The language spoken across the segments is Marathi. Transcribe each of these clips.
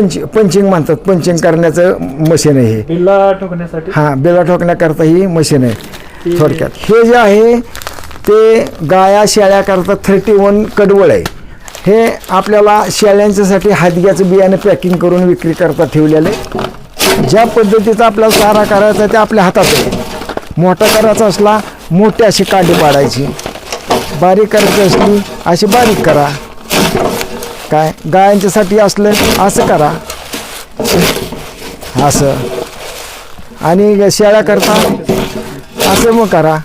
पंच पंचिंग म्हणतात. पंचिंग करण्याचं मशीन आहे हे. बिल्ला ठोकण्यासाठी? हा बेला ठोकण्याकरता ही मशीन आहे थोडक्यात. हे जे आहे ते गाया शेळ्याकरता थर्टी वन कडवळ आहे. हे आपल्याला शेळ्यांच्यासाठी हादग्याचं बियाणं पॅकिंग करून विक्री करता ठेवलेलं आहे. ज्या पद्धतीचा आपल्याला चारा करायचा ते आपल्या हातात आहे. मोठा करायचा असला मोठी अशी काठी पाडायची. बारीक करायची असली अशी बारीक करा. काय? गायांच्यासाठी असलं असं करा. असं. आणि शेळ्या करता असं मग करा.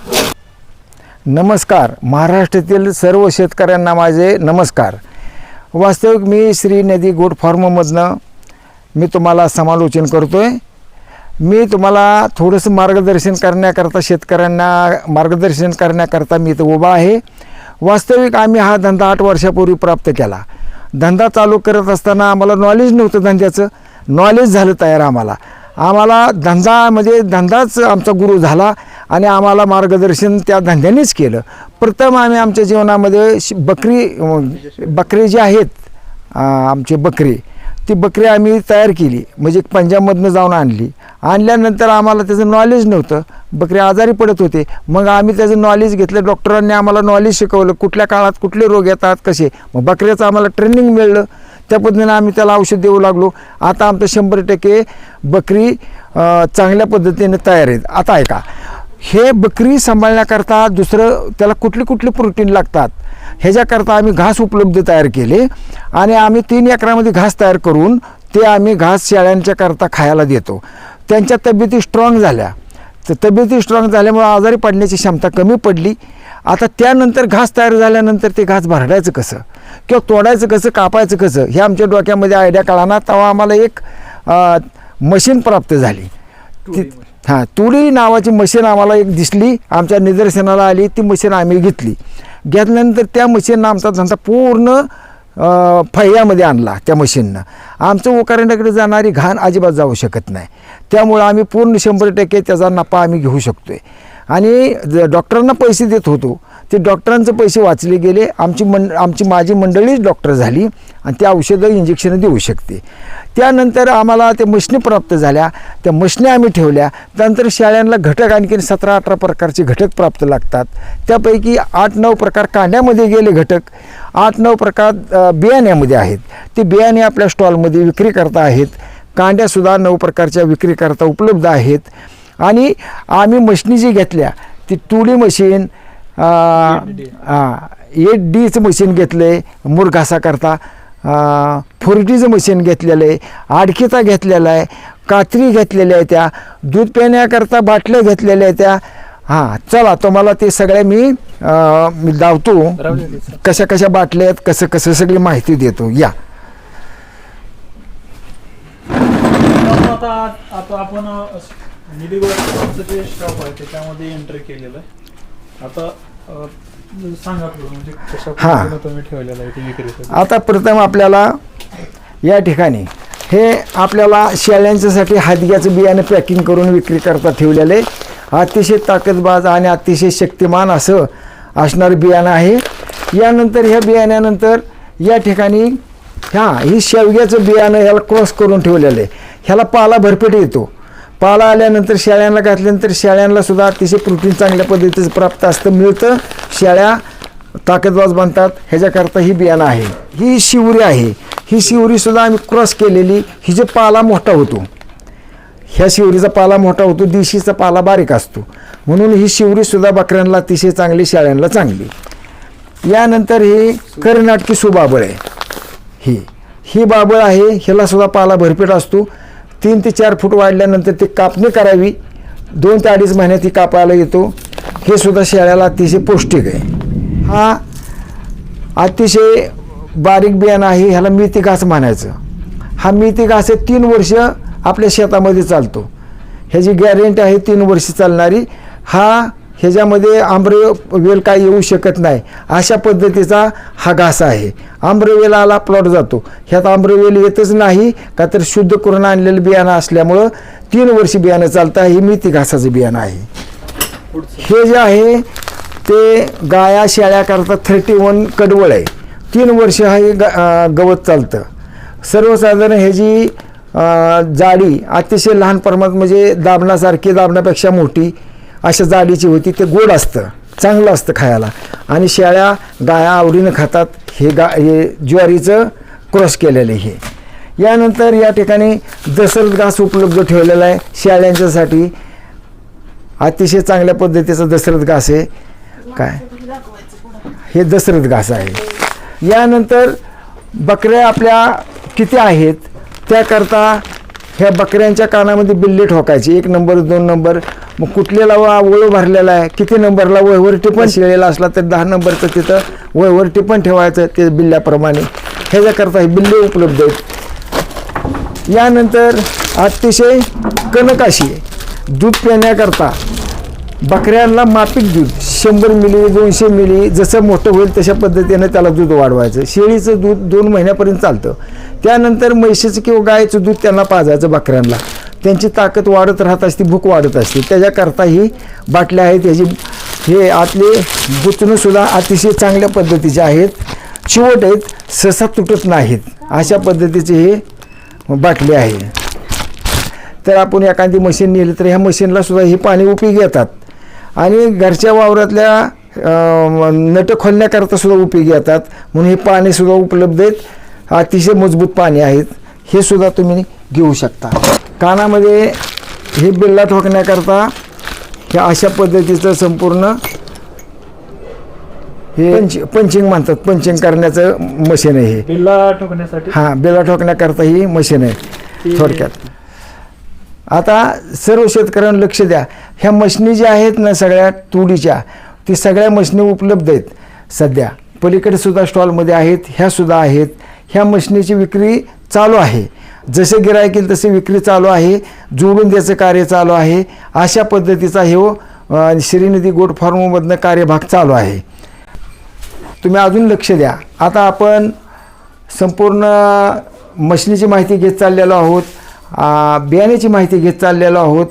नमस्कार. महाराष्ट्रातील सर्व शेतकऱ्यांना माझे नमस्कार. वास्तविक मी श्री नदी गोट फॉर्ममधनं मी तुम्हाला समालोचन करतो आहे मी तुम्हाला थोडंसं मार्गदर्शन करण्याकरता शेतकऱ्यांना मार्गदर्शन करण्याकरता मी इथं उभा आहे. वास्तविक आम्ही हा धंदा आठ वर्षापूर्वी प्राप्त केला. धंदा चालू करत असताना आम्हाला नॉलेज नव्हतं धंद्याचं. नॉलेज झालं तयार आम्हाला. आम्हाला धंदामध्ये म्हणजे धंदाच आमचा गुरु झाला आणि आम्हाला मार्गदर्शन त्या धंद्यानेच केलं. प्रथम आम्ही आमच्या जीवनामध्ये श- बकरी बकरी जे आहेत आमचे बकरी ती बकरी आम्ही तयार केली. म्हणजे पंजाबमधनं जाऊन आणली. आणल्यानंतर आम्हाला त्याचं नॉलेज नव्हतं. बकरे आजारी पडत होते. मग आम्ही त्याचं नॉलेज घेतलं. डॉक्टरांनी आम्हाला नॉलेज शिकवलं. कुठल्या काळात कुठले रोग येतात कसे? मग बकऱ्याचं आम्हाला ट्रेनिंग मिळलं. त्या पद्धतीने आम्ही त्याला औषध देऊ लागलो. आता आमचं शंभर टक्के बकरी चांगल्या पद्धतीने तयार आहेत. आता ऐका. हे बकरी सांभाळण्याकरता दुसरं त्याला कुठले कुठले प्रोटीन लागतात? ह्याच्याकरता आम्ही घास उपलब्ध तयार केले. आणि आम्ही तीन एकरामध्ये घास तयार करून ते आम्ही घास शेळ्यांच्याकरता खायला देतो. त्यांच्या तब्येती स्ट्रॉंग झाल्या. तर तब्येती स्ट्रॉंग झाल्यामुळे आजारी पडण्याची क्षमता कमी पडली. आता त्यानंतर घास तयार झाल्यानंतर ते घास भरडायचं कसं? किंवा तोडायचं कसं कापायचं कसं? हे आमच्या डोक्यामध्ये आयडिया कळाना तेव्हा आम्हाला एक मशीन प्राप्त झाली. ती हां तुडी नावाची मशीन आम्हाला एक दिसली. आमच्या निदर्शनाला आली ती मशीन आम्ही घेतली. घेतल्यानंतर त्या मशीननं आमचा धंदा पूर्ण फह्यामध्ये आणला त्या मशीननं. आमचं उकारण्याकडे जाणारी घाण अजिबात जाऊ शकत नाही. त्यामुळं आम्ही पूर्ण शंभर टक्के त्याचा नफा आम्ही घेऊ शकतो आहे आणि ज- डॉक्टरांना पैसे देत होतो. ते डॉक्टरांचे पैसे वाचले गेले. आमची मंड आमची माझी मंडळीच डॉक्टर झाली आणि त्या औषधं इंजेक्शनं देऊ शकते. त्यानंतर आम्हाला त्या मशनी प्राप्त झाल्या. त्या मशनी आम्ही ठेवल्या. त्यानंतर शाळांना घटक आणखीन सतरा अठरा प्रकारचे घटक प्राप्त लागतात. त्यापैकी आठ नऊ प्रकार कांड्यामध्ये गेले घटक. आठ नऊ प्रकार बियाण्यामध्ये आहेत. ते बियाणे आपल्या स्टॉलमध्ये विक्री करता आहेत. कांड्यासुद्धा नऊ प्रकारच्या विक्री करता उपलब्ध आहेत. आणि आम्ही मशनी जी घेतल्या ती तुडी मशीन एट डीचं मशीन घेतलं आहे मुरघासाकरता फोर्टीचं मशीन घेतलेलं आहे आडकीचा घेतलेला आहे कात्री घेतलेल्या आहे त्या दूध पिण्याकरता बाटल्या घेतलेल्या आहेत त्या. हां चला तुम्हाला ते सगळ्या मी धावतो कशा कशा बाटल्या आहेत कसं कसं सगळी माहिती देतो. या. आता आपण त्याच्यामध्ये एंट्री केलेलं आहे. आता सांगा म्हणजे कशा हा. पद्धतीनं तुम्ही ठेवलेलं आहे ते विक्रीसाठी आता प्रथम आपल्याला या ठिकाणी हे आपल्याला शेळ्यांच्यासाठी हादग्याचं बियाणं पॅकिंग करून विक्री करता ठेवलेलं. आहे अतिशय ताकदबाज आणि अतिशय शक्तिमान असं असणारं बियाणं आहे. यानंतर ह्या बियाण्यानंतर या ठिकाणी ह्या ही शेवग्याचं बियाणं ह्याला क्रॉस करून ठेवलेलं आहे. ह्याला पाला भरपेट येतो. पाला आल्यानंतर शेळ्यांना घातल्यानंतर शेळ्यांना सुद्धा अतिशय प्रोटीन चांगल्या पद्धतीचं प्राप्त असतं मिळतं. शेळ्या ताकदवाज बनतात. ह्याच्याकरता ही बियाणं आहे. ही शिवरी आहे. ही शिवरीसुद्धा आम्ही क्रॉस केलेली. ही जे पाला मोठा होतो ह्या शिवरीचा पाला मोठा होतो देशीचा पाला बारीक असतो. म्हणून ही शिवरीसुद्धा बकऱ्यांना अतिशय चांगली शेळ्यांना चांगली. यानंतर ही कर्नाटकी सुबाबळ आहे. ही ही बाबळ आहे. ह्यालासुद्धा पाला भरपेट असतो. तीन ते चार फूट वाढल्यानंतर ती कापणी करावी. दोन ते अडीच महिन्यात ती कापायला येतो. हे सुद्धा शेळ्याला अतिशय पौष्टिक आहे. हा अतिशय बारीक बियाणं आहे ह्याला मेथी घास म्हणायचं. हा मेथी घास हे तीन वर्ष आपल्या शेतामध्ये चालतो. ह्याची गॅरंटी आहे तीन वर्ष चालणारी. हा ह्याच्यामध्ये आंब्रे वेल काय येऊ शकत नाही. अशा पद्धतीचा हा घास आहे. आंब्रवेलाला प्लॉट जातो. ह्यात आंब्रवेल येतच नाही का तर शुद्ध करून आणलेलं बियाणं असल्यामुळं तीन वर्ष बियाणं चालतं हे मेथी घासाचं बियाणं आहे. हे जे आहे ते गाया शेळ्याकरता थर्टी वन कडवळ आहे. तीन वर्ष हा हे ग गवत चालतं. सर्वसाधारण ह्याची जाडी अतिशय लहान प्रमाणात म्हणजे दाबणासारखी दाबण्यापेक्षा मोठी अशा जाडीची होती ते गोड असतं चांगलं असतं खायला. आणि शेळ्या गाया आवडीनं खातात हे गा हे ज्वारीचं क्रॉस केलेलं हे यानंतर या ठिकाणी दसरत घास उपलब्ध ठेवलेला आहे. शेळ्यांच्यासाठी अतिशय चांगल्या पद्धतीचा दसरथ घास आहे. काय? हे दसरथ घास आहे. यानंतर बकऱ्या आपल्या किती आहेत? त्याकरता ह्या बकऱ्यांच्या कानामध्ये बिल्ले ठोकायचे. एक नंबर दोन नंबर. मग कुठलेला वा वळ भरलेला आहे? किती नंबरला वयवर टिपण शिळलेला असला तर दहा नंबरचं तिथं वयवर टिपण ठेवायचं ते बिल्ल्याप्रमाणे. ह्याच्याकरता हे बिल्ले उपलब्ध आहेत. यानंतर अतिशय कनकाशी दूध पिण्याकरता बकऱ्यांना मापिक दूध शंभर मिली दोनशे मिली जसं मोठं होईल तशा पद्धतीनं त्याला दूध वाढवायचं. शेळीचं दूध दोन महिन्यापर्यंत चालतं. त्यानंतर म्हैशीचं किंवा गायचं दूध त्यांना पाजायचं बकऱ्यांना. त्यांची ताकद वाढत राहत असते भूक वाढत असते. त्याच्याकरता ही बाटल्या आहेत याची हे आतले गुतणंसुद्धा अतिशय चांगल्या पद्धतीचे आहेत. चिवट आहेत सहसा तुटत नाहीत. अशा पद्धतीचे हे बाटली आहे. तर आपण एखादी मशीन नेली तर ह्या मशीनला सुद्धा हे पाणी उपयोगी येतात आणि घरच्या वावरातल्या नट खोलण्याकरता सुद्धा उपयोगी येतात. म्हणून हे पाणीसुद्धा उपलब्ध आहेत. अतिशय मजबूत पाणी आहेत. हे सुद्धा तुम्ही घेऊ शकता. कानामध्ये हे बिल्ला ठोकण्याकरता हे अशा पद्धतीचं संपूर्ण हे पंच पंचिंग म्हणतात. पंचिंग करण्याचं मशीन आहे हे. बिल्ला ठोकण्यासाठी? हां बिल्ला ठोकण्याकरता ही मशीन आहे थोडक्यात. आता सर्व शेतकऱ्यांना लक्ष द्या. ह्या मशनी ज्या आहेत ना सगळ्या तुडीच्या ती सगळ्या मशनी उपलब्ध आहेत सध्या. पलीकडे सुद्धा स्टॉलमध्ये आहेत ह्या सुद्धा आहेत. ह्या मशनीची विक्री चालू आहे. जसे गिरायक येईल तसे विक्री चालू आहे. जोडून द्यायचं कार्य चालू आहे. अशा पद्धतीचा हे हो, अं, श्रीनिधी गोट फार्ममधनं कार्यभाग चालू आहे. तुम्ही अजून लक्ष द्या. आता आपण संपूर्ण मशनीची माहिती घेत चाललेलो आहोत. बियाण्याची माहिती घेत चाललेलो आहोत.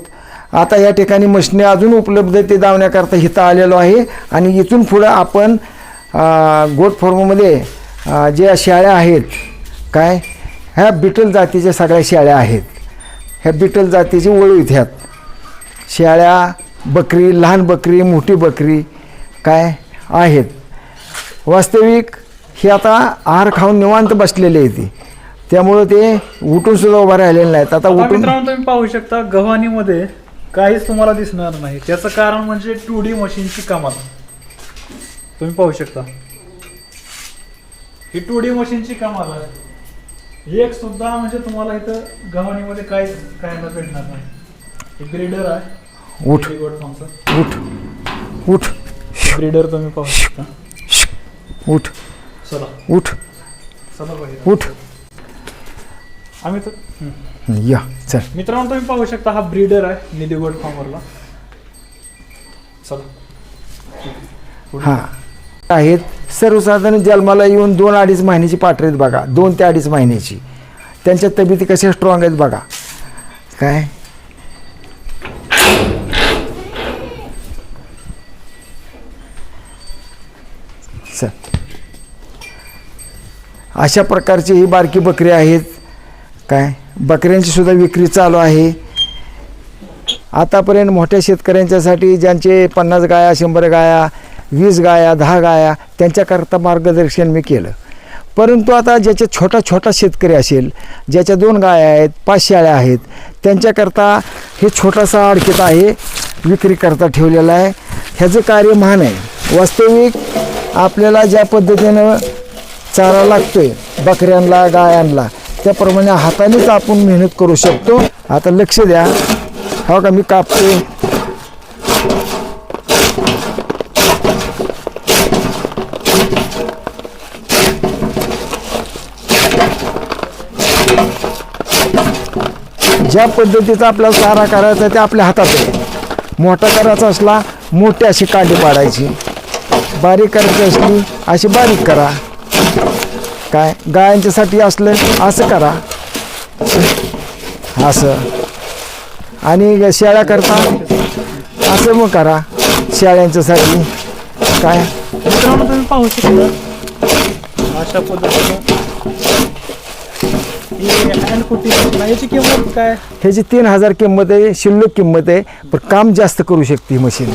आता या ठिकाणी मशनी अजून उपलब्ध ते दावण्याकरता इथं आलेलो आहे. आणि इथून पुढं आपण गोट फॉर्ममध्ये ज्या शाळ्या आहेत काय? ह्या बिटल जातीच्या सगळ्या शाळ्या आहेत. ह्या बिटल जातीची वळू इथ्यात शेळ्या बकरी लहान बकरी मोठी बकरी काय? आहेत. वास्तविक हे आता आहार खाऊन निवांत बसलेले आहे ते त्यामुळं ते उठून सुद्धा उभा राहिलेले नाहीत. आता आता उठून मित्रांनो तुम्ही पाहू शकता गव्हाणीमध्ये काहीच तुम्हाला दिसणार नाही. त्याचं कारण म्हणजे टू डी मशीनची कमाल. तुम्ही पाहू शकता. ही टू डी मशीनची कमाल आहे. एक सुद्धा म्हणजे तुम्हाला इथं गव्हाणीमध्ये काहीच खायला भेटणार नाही. हे ग्रेडर आहे. उठ. उठ. उठ. ग्रेडर तुम्ही पाहू शकता. उठ. चला. उठ. चला उठ. आम्ही तर. या चल. मित्रांनो तुम्ही पाहू शकता हा ब्रीडर आहे निधी गोड फार्मरला चला. हां. आहेत सर्वसाधारण जन्माला येऊन दोन अडीच महिन्याची पाठर आहेत बघा. दोन ते अडीच महिन्याची. त्यांच्या तब्येती कशा स्ट्रॉंग आहेत बघा. काय? अशा प्रकारची ही बारकी बकरी आहेत. काय? बकऱ्यांची सुद्धा विक्री चालू आहे. आतापर्यंत मोठ्या शेतकऱ्यांच्यासाठी ज्यांचे पन्नास गाया शंभर गाया वीस गाया दहा गाया त्यांच्याकरता मार्गदर्शन मी केलं. परंतु आता ज्याच्या छोटा छोटा शेतकरी असेल ज्याच्या दोन गाया आहेत पाच शाळ्या आहेत त्यांच्याकरता हे छोटासा अडकीत आहे विक्रीकरता ठेवलेला आहे. ह्याचं कार्य महान आहे. वास्तविक आपल्याला ज्या पद्धतीनं चारा लागतो आहे बकऱ्यांना गायांना त्याप्रमाणे हातानेच आपण मेहनत करू शकतो. आता लक्ष द्या. हो का मी कापते. ज्या पद्धतीचा आपल्याला चारा करायचा ते आपल्या हातात आहे. मोठा करायचा असला मोठी अशी कांडी पाडायची. बारीक करायची असली अशी बारीक करा. काय? गायांच्यासाठी असलं असं करा. असं. आणि शेळ्या करता असं मग करा. शेळ्यांच्यासाठी. काय? मित्रांनो तुम्ही पाहू शकता. अशा पद्धतीनं हँड कुटी याची किंमत काय? ह्याची तीन हजार किंमत आहे शिल्लक किंमत आहे पण काम जास्त करू शकते ही मशीन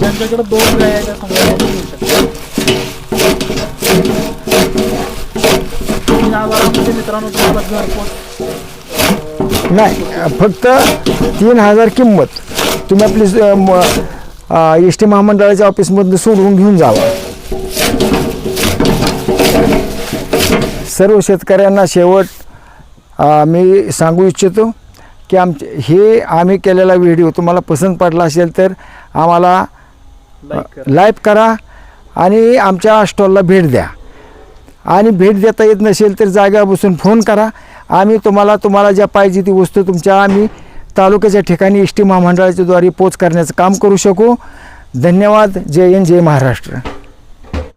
ज्यांच्याकडे दोन गाय आहेत त्या समजा हजारामध्ये मित्रांनो तुम्हाला घरपोच नाही फक्त तीन हजार किंमत. तुम्ही आपली एस टी महामंडळाच्या ऑफिसमधून सोडवून घेऊन जावा. सर्व शेतकऱ्यांना शेवट मी सांगू इच्छितो की आमचे हे आम्ही केलेला व्हिडिओ तुम्हाला पसंत पडला असेल तर आम्हाला लाईक करा आणि आमच्या स्टॉलला भेट द्या. आणि भेट देता येत नसेल तर जागा बसून फोन करा. आम्ही तुम्हाला तुम्हाला ज्या पाहिजे ती वस्तू तुमच्या आम्ही तालुक्याच्या ठिकाणी एस टी महामंडळाच्या द्वारे पोच करण्याचं काम करू शकू. धन्यवाद. जय हिंद जय महाराष्ट्र.